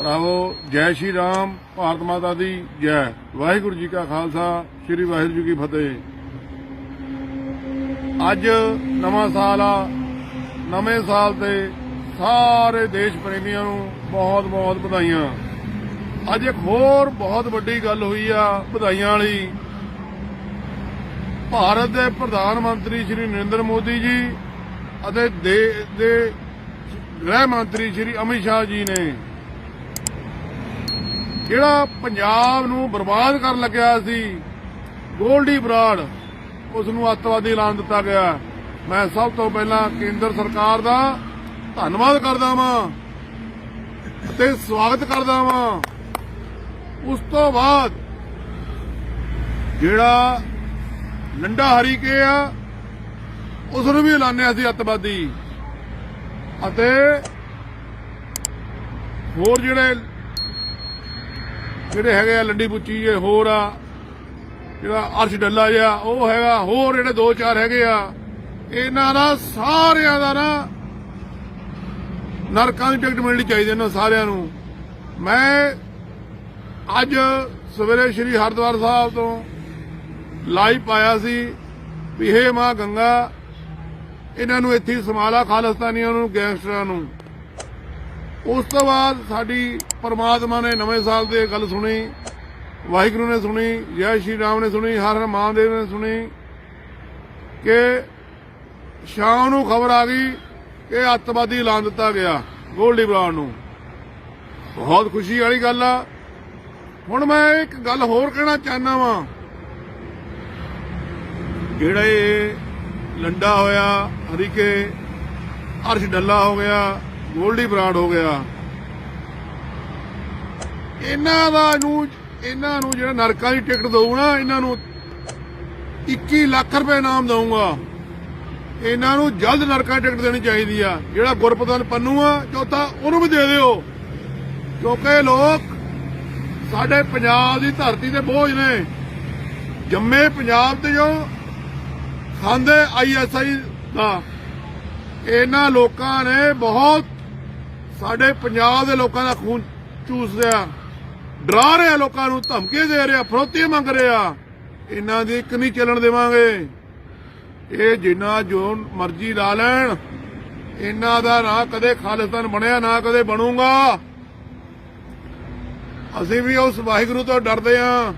ਭਰਾਵੋ, ਜੈ ਸ਼੍ਰੀ ਰਾਮ, ਭਾਰਤ ਮਾਤਾ ਦੀ ਜੈ। ਵਾਹਿਗੁਰੂ ਜੀ ਕਾ ਖਾਲਸਾ, ਸ੍ਰੀ ਵਾਹਿਗੁਰੂ ਜੀ ਕੀ ਫਤਿਹ। ਅੱਜ ਨਵਾਂ ਸਾਲ ਆ। ਨਵੇਂ ਸਾਲ ਤੇ ਸਾਰੇ ਦੇਸ਼ ਪ੍ਰੇਮੀਆਂ ਨੂੰ ਬਹੁਤ ਬਹੁਤ ਵਧਾਈਆਂ। ਅੱਜ ਇੱਕ ਹੋਰ ਬਹੁਤ ਵੱਡੀ ਗੱਲ ਹੋਈ ਆ ਵਧਾਈਆਂ ਵਾਲੀ। ਭਾਰਤ ਦੇ ਪ੍ਰਧਾਨ ਮੰਤਰੀ ਸ਼੍ਰੀ ਨਰਿੰਦਰ ਮੋਦੀ ਜੀ ਅਤੇ ਦੇਸ਼ ਦੇ ਗ੍ਰਹਿ ਮੰਤਰੀ ਸ਼੍ਰੀ ਅਮਿਤ ਸ਼ਾਹ ਜੀ ਨੇ ਜਿਹੜਾ ਪੰਜਾਬ ਨੂੰ ਬਰਬਾਦ ਕਰਨ ਲੱਗਿਆ ਸੀ, ਗੋਲਡੀ ਬਰਾੜ, ਉਸ ਨੂੰ ਅੱਤਵਾਦੀ ਐਲਾਨ ਦਿੱਤਾ ਗਿਆ। ਮੈਂ ਸਭ ਤੋਂ ਪਹਿਲਾਂ ਕੇਂਦਰ ਸਰਕਾਰ ਦਾ ਧੰਨਵਾਦ ਕਰਦਾ ਵਾਂ ਅਤੇ ਸਵਾਗਤ ਕਰਦਾ ਵਾਂ। ਉਸ ਤੋਂ ਬਾਅਦ ਜਿਹੜਾ ਲੰਡਾ ਹਰੀ ਕੇ ਆ, ਉਸ ਨੂੰ ਵੀ ਐਲਾਨਿਆ ਸੀ ਅੱਤਵਾਦੀ। ਅਤੇ ਹੋਰ ਜਿਹੜੇ ਜਿਹੜੇ ਹੈਗੇ ਆ ਲੰਡੀ ਪੁੱਚੀ ਜੇ, ਹੋਰ ਆ, ਜਿਹੜਾ ਅਰਸ਼ ਡੱਲਾ ਜਿਹਾ, ਉਹ ਹੈਗਾ, ਹੋਰ ਜਿਹੜੇ ਦੋ ਚਾਰ ਹੈਗੇ ਆ, ਇਹਨਾਂ ਦਾ ਸਾਰਿਆਂ ਦਾ ਨਾ ਨਰਕਾਂ ਦੀ ਟਿਕਟ ਮਿਲਣੀ ਚਾਹੀਦੀ ਇਹਨਾਂ ਸਾਰਿਆਂ ਨੂੰ। ਮੈਂ ਅੱਜ ਸਵੇਰੇ ਸ੍ਰੀ ਹਰਿਦੁਆਰ ਸਾਹਿਬ ਤੋਂ ਲਾਈਵ ਪਾਇਆ ਸੀ ਵੀ ਹੇ ਮਾਂ ਗੰਗਾ, ਇਹਨਾਂ ਨੂੰ ਇੱਥੇ ਹੀ ਸਮਾਲਾ ਖਾਲਸਤਾਨੀਆਂ ਨੂੰ, ਗੈਂਗਸਟਰਾਂ ਨੂੰ। ਉਸ ਤੋਂ ਬਾਅਦ ਸਾਡੀ ਪਰਮਾਤਮਾ ਨੇ ਨਵੇਂ ਸਾਲ ਦੇ ਗੱਲ ਸੁਣੀ, ਵਾਹਿਗੁਰੂ ਨੇ ਸੁਣੀ, ਜੈ ਸ਼੍ਰੀ ਰਾਮ ਨੇ ਸੁਣੀ, ਹਰ ਹਰ ਮਹਾਦੇਵ ਨੇ ਸੁਣੀ, ਕਿ ਸ਼ਾਮ ਨੂੰ ਖਬਰ ਆ ਗਈ ਕਿ ਅੱਤਵਾਦੀ ਐਲਾਨ ਦਿੱਤਾ ਗਿਆ, ਗੋਲਡੀ ਬਰਾੜ ਨੂੰ। ਬਹੁਤ ਖੁਸ਼ੀ ਵਾਲੀ ਗੱਲ ਆ। ਹੁਣ ਮੈਂ ਇੱਕ ਗੱਲ ਹੋਰ ਕਹਿਣਾ ਚਾਹਨਾ ਵਾਂ। ਜਿਹੜਾ ਇਹ ਲੰਡਾ ਹੋਇਆ, ਹਰੀਕੇ ਅਰਸ਼ ਡੱਲਾ ਹੋ ਗਿਆ ਗੋਲਡੀ ਬਰਾਡ ਹੋ ਗਿਆ। ਇਹਨਾਂ ਦਾ ਨੂੰ, ਇਹਨਾਂ ਨੂੰ ਜਿਹੜਾ ਨਰਕਾਂ ਦੀ ਟਿਕਟ ਦਊ ਨਾ, ਇਹਨਾਂ ਨੂੰ 21 ਲੱਖ ਰੁਪਏ ਇਨਾਮ ਦਊਗਾ। ਇਹਨਾਂ ਨੂੰ ਜਲਦ ਨਰਕਾਂ ਦੀ ਟਿਕਟ ਦੇਣੀ ਚਾਹੀਦੀ ਆ। ਜਿਹੜਾ ਗੁਰਪਤਨ ਪੰਨੂ ਆ, ਚੌਥਾ, ਉਹਨੂੰ ਵੀ ਦੇ ਦਿਓ। ਕਿਉਂਕਿ ਲੋਕ ਸਾਡੇ ਪੰਜਾਬ ਦੀ ਧਰਤੀ ਤੇ ਬੋਝ ਨੇ। ਜੰਮੇ ਪੰਜਾਬ ਤੇ ਜੋ ਖਾਂਦੇ ਆਈਐਸਆਈ ਦਾ। ਇਹਨਾਂ ਲੋਕਾਂ ਨੇ ਬਹੁਤ ਸਾਡੇ ਪੰਜਾਬ ਦੇ ਲੋਕਾਂ ਦਾ ਖੂਨ ਚੂਸ ਰਿਹਾ। ਡਰਾ ਰਿਹਾ ਲੋਕਾਂ ਨੂੰ ਧਮਕੀ ਦੇ ਰਿਹਾ ਫਰੋਤੀ ਮੰਗ ਰਿਹਾ। ਇਹਨਾਂ ਦੀ ਇੱਕ ਨਹੀਂ ਚੱਲਣ ਦੇਵਾਂਗੇ। ਇਹ ਜਿੰਨਾ ਜੋ ਮਰਜ਼ੀ ਲਾ ਲੈਣ। ਇਹਨਾਂ ਦਾ ਨਾ ਕਦੇ ਖਾਲਿਸਤਾਨ ਬਣਿਆ, ਨਾ ਕਦੇ ਬਣੂਗਾ। ਅਸੀਂ ਵੀ ਉਸ ਵਾਹਿਗੁਰੂ ਤੋਂ ਡਰਦੇ ਆਂ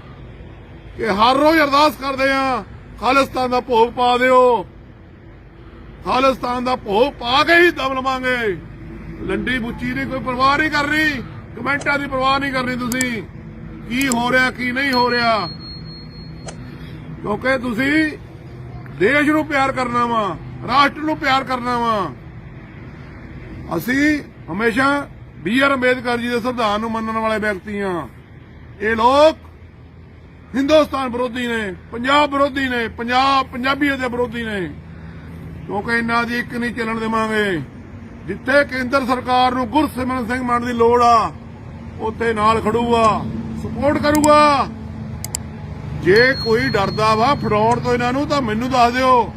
ਕਿ ਹਰ ਰੋਜ਼ ਅਰਦਾਸ ਕਰਦੇ ਆਂ ਖਾਲਿਸਤਾਨ ਦਾ ਭੋਗ ਪਾ ਦਿਓ। ਖਾਲਿਸਤਾਨ ਦਾ ਭੋਗ ਪਾ ਕੇ ਹੀ ਦਮ ਲਵਾਂਗੇ। ਲੰਡੀ ਬੁੱਚੀ ਦੀ ਕੋਈ ਪਰਵਾਹ ਨਹੀਂ ਕਰ ਰਹੀ ਕਮੈਂਟਾਂ ਦੀ ਪਰਵਾਹ ਨਹੀਂ ਕਰਨੀ ਤੁਸੀਂ। ਕੀ ਹੋ ਰਿਹਾ, ਕੀ ਨਹੀਂ ਹੋ ਰਿਹਾ? ਕਿਉਂਕਿ ਤੁਸੀਂ ਦੇਸ਼ ਨੂੰ ਪਿਆਰ ਕਰਨਾ ਵਾ, ਰਾਸ਼ਟਰ ਨੂੰ ਪਿਆਰ ਕਰਨਾ ਵਾ। ਅਸੀਂ ਹਮੇਸ਼ਾ ਬੀ ਆਰ ਅੰਬੇਦਕਰ ਜੀ ਦੇ ਸੰਵਿਧਾਨ ਨੂੰ ਮੰਨਣ ਵਾਲੇ ਵਿਅਕਤੀ ਆ ਇਹ ਲੋਕ ਹਿੰਦੁਸਤਾਨ ਵਿਰੋਧੀ ਨੇ, ਪੰਜਾਬ ਵਿਰੋਧੀ ਨੇ, ਪੰਜਾਬ ਪੰਜਾਬੀਅਤ ਦੇ ਵਿਰੋਧੀ ਨੇ। ਕਿਉਂਕਿ ਇਹਨਾਂ ਦੀ ਇੱਕ ਨਹੀਂ ਚੱਲਣ ਦੇਵਾਂਗੇ। ਜਿੱਥੇ ਕੇਂਦਰ ਸਰਕਾਰ ਨੂੰ ਗੁਰਸਿਮਰਨ ਸਿੰਘ ਮੰਨ ਦੀ ਲੋੜ ਆ, ਉੱਥੇ ਨਾਲ ਖੜੂਗਾ ਸਪੋਰਟ ਕਰੂਗਾ। ਜੇ ਕੋਈ ਡਰਦਾ ਵਾ ਫੜਾਉਣ ਤੋਂ ਇਹਨਾਂ ਨੂੰ, ਤਾਂ ਮੈਨੂੰ ਦੱਸ ਦਿਓ।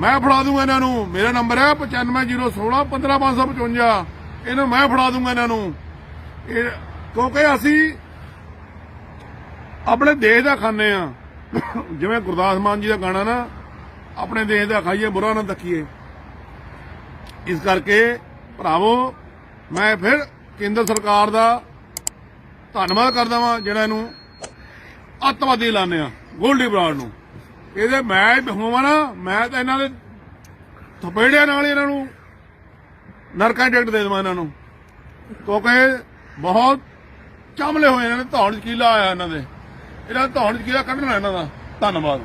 ਮੈਂ ਫੜਾ ਦੂੰਗਾ ਇਹਨਾਂ ਨੂੰ। ਮੇਰਾ ਨੰਬਰ ਹੈ 950161 15555 ਇਹਨੂੰ ਮੈਂ ਫੜਾ ਦੂੰਗਾ ਇਹਨਾਂ ਨੂੰ। ਇਹ ਕਿਉਂਕਿ ਅਸੀਂ ਆਪਣੇ ਦੇਸ਼ ਦਾ ਖਾਂਦੇ ਆ। ਜਿਵੇਂ ਗੁਰਦਾਸ ਮਾਨ ਜੀ ਦਾ ਗਾਣਾ ਨਾ, ਆਪਣੇ ਦੇਸ਼ ਦਾ ਖਾਈਏ, ਬੁਰਾ ਨਾ ਤੱਕੀਏ ਇਸ ਕਰਕੇ ਭਰਾਵੋ, ਮੈਂ ਫਿਰ ਕੇਂਦਰ ਸਰਕਾਰ ਦਾ ਧੰਨਵਾਦ ਕਰਦਾ ਵਾਂ, ਜਿਹੜਾ ਇਹਨੂੰ ਅੱਤਵਾਦੀ ਐਲਾਨਿਆ ਗੋਲਡੀ ਬਰਾੜ ਨੂੰ। ਇਹਦੇ ਮੈਂ ਹੋਵਾਂ ਨਾ, ਮੈਂ ਤਾਂ ਇਹਨਾਂ ਦੇ ਥਪੇੜਿਆਂ ਨਾਲ ਇਹਨਾਂ ਨੂੰ ਨਰਕਾਂ ਦੀ ਦੇ ਦੇਵਾਂ ਇਹਨਾਂ ਨੂੰ। ਕਿਉਂਕਿ ਬਹੁਤ ਚਮਲੇ ਹੋਏ ਇਹਨਾਂ ਨੇ, ਧੌਣ ਚਕੀਲਾ ਆਇਆ ਇਹਨਾਂ ਦੇ। ਇਹਨਾਂ ਦਾ ਧੌਣ ਚਕੀਲਾ ਕੱਢਣਾ ਇਹਨਾਂ ਦਾ। ਧੰਨਵਾਦ।